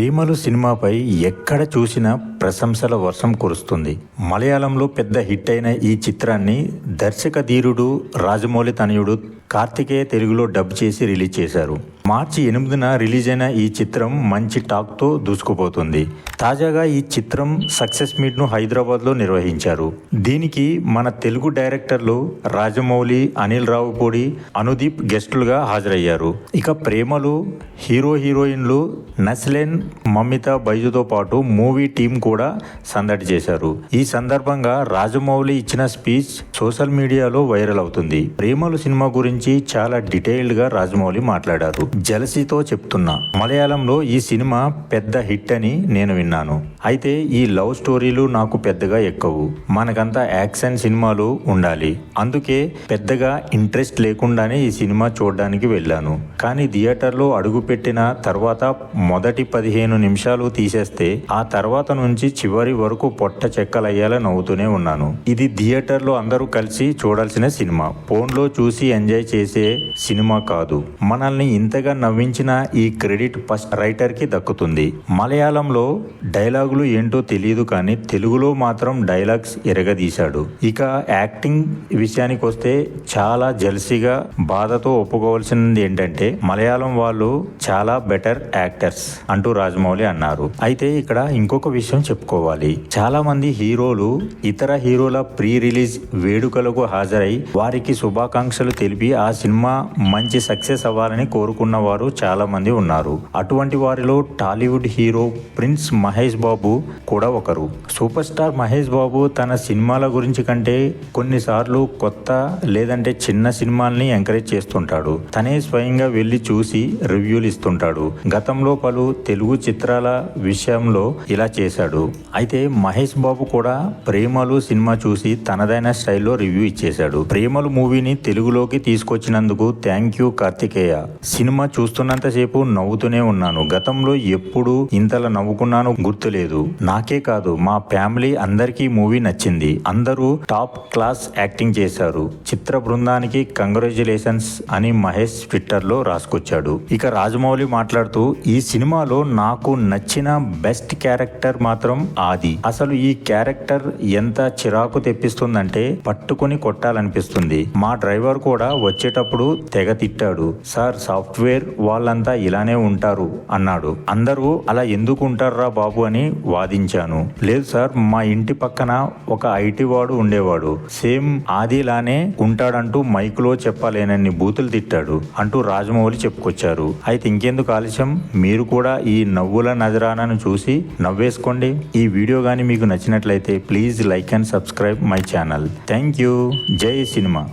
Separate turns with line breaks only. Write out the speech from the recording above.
ప్రేమలు సినిమాపై ఎక్కడ చూసినా ప్రశంసల వర్షం కురుస్తుంది. మలయాళంలో పెద్ద హిట్ అయిన ఈ చిత్రాన్ని దర్శక ధీరుడు రాజమౌళి తనయుడు కార్తికేయ తెలుగులో డబ్ చేసి రిలీజ్ చేశారు. మార్చి ఎనిమిదిన రిలీజ్ అయిన ఈ చిత్రం మంచి టాక్తో దూసుకుపోతుంది. తాజాగా ఈ చిత్రం సక్సెస్ మీట్ను హైదరాబాద్లో నిర్వహించారు. దీనికి మన తెలుగు డైరెక్టర్లు రాజమౌళి అనిల్ రావుపూడి అనుదీప్ గెస్టులుగా హాజరయ్యారు. ఇక ప్రేమలు హీరో హీరోయిన్లు నస్లెన్ మమిత బైజుతో పాటు మూవీ టీం కూడా సందడి చేశారు. ఈ సందర్భంగా రాజమౌళి ఇచ్చిన స్పీచ్ సోషల్ మీడియాలో వైరల్ అవుతుంది. ప్రేమలు సినిమా గురించి చాలా డీటెయిల్డ్గా రాజమౌళి మాట్లాడారు. జలసీతో చెప్తున్నా. మలయాళంలో ఈ సినిమా పెద్ద హిట్ అని నేను విన్నాను. అయితే ఈ లవ్ స్టోరీలు నాకు పెద్దగా ఎక్కవు. మనకంతా యాక్షన్ సినిమాలు ఉండాలి. అందుకే పెద్దగా ఇంట్రెస్ట్ లేకుండానే ఈ సినిమా చూడడానికి వెళ్ళాను. కానీ థియేటర్లో అడుగుపెట్టిన తర్వాత మొదటి పదిహేను నిమిషాలు తీసేస్తే ఆ తర్వాత నుంచి చివరి వరకు పొట్ట చెక్కలయ్యేలా నవ్వుతూనే ఉన్నాను. ఇది థియేటర్లో అందరూ కలిసి చూడాల్సిన సినిమా. ఫోన్లో చూసి ఎంజాయ్ చేసే సినిమా కాదు. మనల్ని ఇంత ఇంతగా నవ్వించిన ఈ క్రెడిట్ ఫస్ట్ రైటర్కి దక్కుతుంది. మలయాళంలో డైలాగులు ఏంటో తెలియదు కానీ తెలుగులో మాత్రం డైలాగ్స్ ఎరగదీశాడు. ఇక యాక్టింగ్ విషయానికి వస్తే చాలా జల్సీగా బాధతో ఒప్పుకోవాల్సింది ఏంటంటే మలయాళం వాళ్ళు చాలా బెటర్ యాక్టర్స్ అంటూ రాజమౌళి అన్నారు. అయితే ఇక్కడ ఇంకొక విషయం చెప్పుకోవాలి. చాలా మంది హీరోలు ఇతర హీరోల ప్రీ రిలీజ్ వేడుకలకు హాజరై వారికి శుభాకాంక్షలు తెలిపి ఆ సినిమా మంచి సక్సెస్ అవ్వాలని కోరుకున్న వారు చాలా మంది ఉన్నారు. అటువంటి వారిలో Tollywood hero prince Mahesh Babu కూడా ఒకరు. సూపర్ స్టార్ మహేష్ బాబు తన సినిమాల గురించి కంటే కొన్నిసార్లు కొత్త లేదంటే చిన్న సినిమాల్ని ఎంకరేజ్ చేస్తుంటాడు. తనే స్వయంగా వెళ్ళి చూసి రివ్యూలు ఇస్తుంటాడు. గతంలో పలు తెలుగు చిత్రాల విషయంలో ఇలా చేశాడు. అయితే మహేష్ బాబు కూడా ప్రేమలు సినిమా చూసి తనదైన స్టైల్లో రివ్యూ ఇచ్చేశాడు. ప్రేమలు మూవీని తెలుగులోకి తీసుకొచ్చినందుకు thank you Karthikeya. Cinema cinema చూస్తున్నంతసేపు నవ్వుతూనే ఉన్నాను. గతంలో ఎప్పుడు ఇంతలా నవ్వుకున్నానో గుర్తులేదు. నాకే కాదు మా ఫ్యామిలీ అందరికీ మూవీ నచ్చింది. అందరూ టాప్ క్లాస్ యాక్టింగ్ చేశారు. చిత్ర బృందానికి కంగ్రాచులేషన్స్ అని మహేష్ ట్విట్టర్లో రాసుకొచ్చాడు. ఇక రాజమౌళి మాట్లాడుతూ ఈ సినిమాలో నాకు నచ్చిన బెస్ట్ క్యారెక్టర్ మాత్రం ఆది. అసలు ఈ క్యారెక్టర్ ఎంత చిరాకు తెప్పిస్తుందంటే పట్టుకుని కొట్టాలనిపిస్తుంది. మా డ్రైవర్ కూడా వచ్చేటప్పుడు తెగ తిట్టాడు. సార్ సాఫ్ట్వేర్ వాళ్ళంతా ఇలానే ఉంటారు అన్నాడు. అందరూ అలా ఎందుకు ఉంటారా బాబు అని వాదించాను. లేదు సార్ మా ఇంటి పక్కన ఒక ఐటీ వాడు ఉండేవాడు. సేమ్ ఆదిలానే ఉంటాడంటూ మైక్లో చెప్పలేనన్ని బూతులు తిట్టాడు అంటూ రాజమౌళి చెప్పుకొచ్చారు. అయితే ఇంకెందుకు ఆలస్యం? మీరు కూడా ఈ నవ్వుల నజరానను చూసి నవ్వేసుకోండి. ఈ వీడియో గానీ మీకు నచ్చినట్లయితే please like and subscribe my channel. Thank you. జై సినిమా.